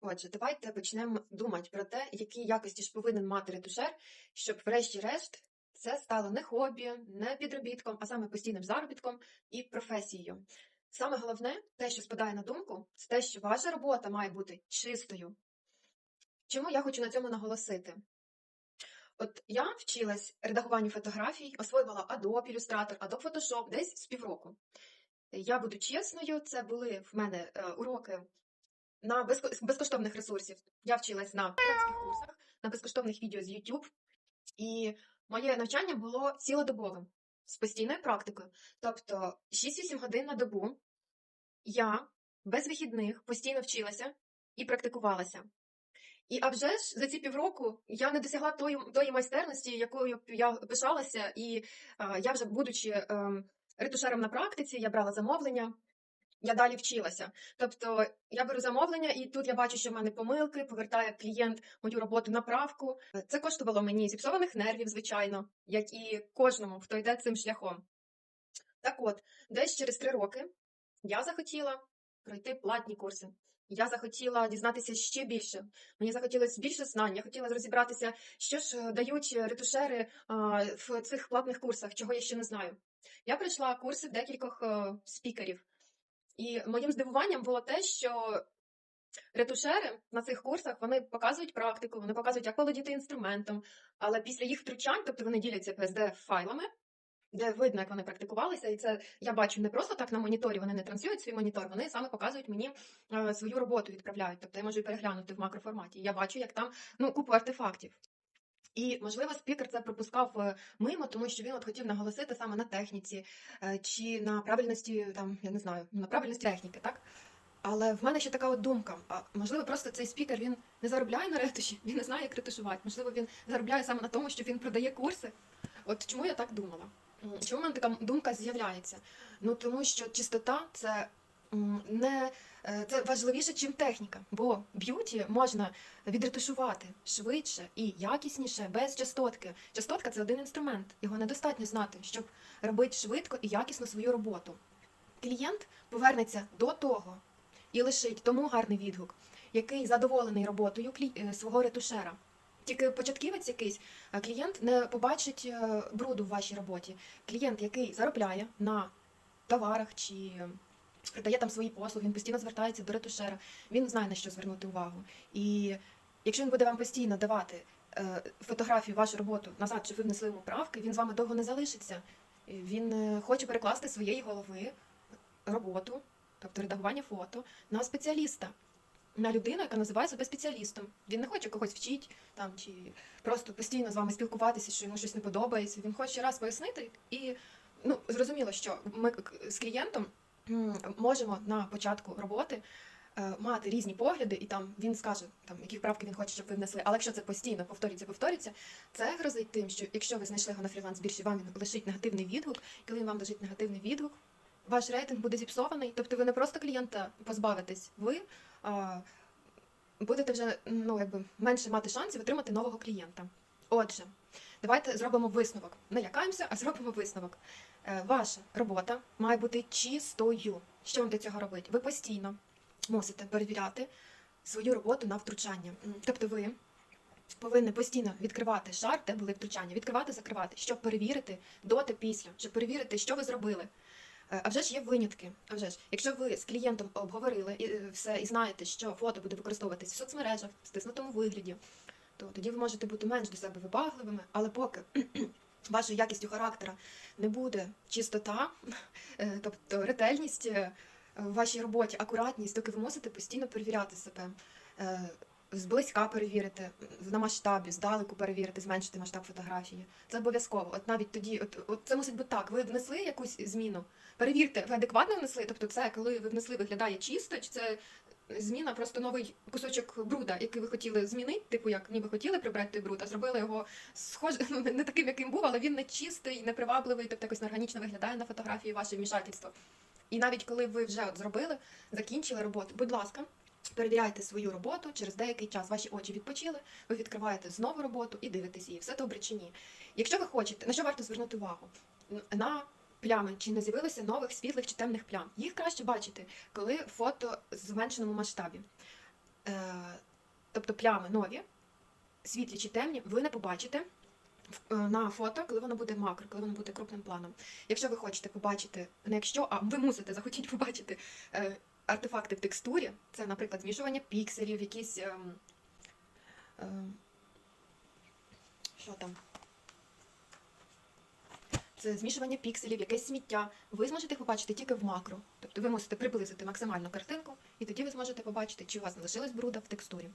Отже, давайте почнемо думати про те, які якості ж повинен мати ретушер, щоб врешті-решт це стало не хобі, не підробітком, а саме постійним заробітком і професією. Саме головне, те, що спадає на думку, це те, що ваша робота має бути чистою. Чому я хочу на цьому наголосити? От я вчилась редагуванню фотографій, освоювала Adobe Illustrator, Adobe Photoshop десь з півроку. Я буду чесною, це були в мене е, уроки на безко- безкоштовних ресурсів. Я вчилась на піратських курсах, на безкоштовних відео з YouTube. І моє навчання було цілодобовим з постійною практикою. Тобто 6-8 годин на добу я без вихідних постійно вчилася і практикувалася. І а вже ж за ці півроку я не досягла тої, тої майстерності, якою я пишалася, і а, я вже, будучи ем, ретушером на практиці, я брала замовлення, я далі вчилася. Тобто я беру замовлення, і тут я бачу, що в мене помилки, повертає клієнт мою роботу на правку. Це коштувало мені зіпсованих нервів, звичайно, як і кожному, хто йде цим шляхом. Так от, десь через три роки я захотіла пройти платні курси. Я захотіла дізнатися ще більше. Мені захотілося більше знань. Я хотіла розібратися, що ж е, дають ретушери а, в цих платних курсах, чого я ще не знаю. Я пройшла курси декількох е, спікерів. І моїм здивуванням було те, що ретушери на цих курсах вони показують практику, вони показують, як володіти інструментом. Але після їх втручань, тобто вони діляться psd файлами, де видно, як вони практикувалися, і це я бачу не просто так на моніторі, вони не транслюють свій монітор, вони саме показують мені е, свою роботу, відправляють. Тобто я можу переглянути в макроформаті. Я бачу, як там ну купу артефактів. І, можливо, спікер це пропускав е, мимо, тому що він от хотів наголосити саме на техніці е, чи на правильності, там, я не знаю, на правильності техніки, так? Але в мене ще така от думка. Можливо, просто цей спікер він не заробляє на ретуші, він не знає, як ретушувати. Можливо, він заробляє саме на тому, що він продає курси. От чому я так думала? Чому в мене така думка з'являється? Ну тому що чистота це не е, це важливіше, ніж техніка, бо б'юті можна відретушувати швидше і якісніше без частотки. Частотка це один інструмент. Його недостатньо знати, щоб робити швидко і якісно свою роботу. Клієнт повернеться до того і лишить тому гарний відгук, який задоволений роботою е, свого ретушера. Тільки початківець якийсь, клієнт не побачить е, бруду в вашій роботі. Клієнт, який заробляє на товарах чи продає там свої послуги, він постійно звертається до ретушера, він знає на що звернути увагу. І якщо він буде вам постійно давати е, фотографію, вашу роботу назад, щоб ви внесли йому правки, він з вами довго не залишиться. Він е, хоче перекласти своєї голови роботу, тобто редагування фото, на спеціаліста. На людину, яка називає себе спеціалістом. Він не хоче когось вчити там чи просто постійно з вами спілкуватися, що йому щось не подобається. Він хоче раз пояснити, і ну зрозуміло, що ми з клієнтом можемо на початку роботи е, мати різні погляди, і там він скаже, там які вправки він хоче, щоб ви внесли. Але якщо це постійно повторюється, повторюється, це грозить тим, що якщо ви знайшли його на фріланс біржі, вам він лишить негативний відгук. Коли він вам лишить негативний відгук, ваш рейтинг буде зіпсований. Тобто ви не просто клієнта позбавитесь, ви а, будете вже ну, якби, менше мати шансів отримати нового клієнта. Отже, давайте зробимо висновок. Не лякаємося, а зробимо висновок. Е, Ваша робота має бути чистою. Що вам для цього робити? Ви постійно мусите перевіряти свою роботу на втручання. Тобто ви повинні постійно відкривати шар, де були втручання, відкривати, закривати, щоб перевірити до та після, щоб перевірити, що ви зробили. Е, А вже ж є винятки. А вже ж, якщо ви з клієнтом обговорили і е, все і знаєте, що фото буде використовуватись в соцмережах в стиснутому вигляді, то тоді ви можете бути менш до себе вибагливими, але поки вашою якістю характера не буде чистота, е, тобто ретельність е, в вашій роботі, акуратність, доки ви мусите постійно перевіряти себе. Зблизька перевірити, на масштабі, здалеку перевірити, зменшити масштаб фотографії. Це обов'язково. От навіть тоді, от, от це мусить бути так. Ви внесли якусь зміну, перевірте, ви адекватно внесли. Тобто, це коли ви внесли, виглядає чисто, чи це зміна, просто новий кусочок бруда, який ви хотіли змінити, типу як ніби хотіли прибрати бруд, а зробили його схоже, ну не таким, яким був, але він не чистий, не привабливий, тобто якось неорганічно виглядає на фотографії ваше вмішательство. І навіть коли ви вже от зробили, закінчили роботу, будь ласка. Перевіряйте свою роботу через деякий час. Ваші очі відпочили, ви відкриваєте знову роботу і дивитесь її, все добре чи ні. Якщо ви хочете, на що варто звернути увагу? На плями, чи не з'явилося нових світлих чи темних плям. Їх краще бачити, коли фото в зменшеному масштабі. Е, тобто плями нові, світлі чи темні, ви не побачите е, на фото, коли воно буде макро, коли воно буде крупним планом. Якщо ви хочете побачити, не якщо, а ви мусите захотіть побачити е, артефакти в текстурі, це, наприклад, змішування пікселів, якісь. ем, ем, що там? Це змішування пікселів, якесь сміття. Ви зможете їх побачити тільки в макро. Тобто ви мусите приблизити максимально картинку, і тоді ви зможете побачити, чи у вас залишилось бруда в текстурі.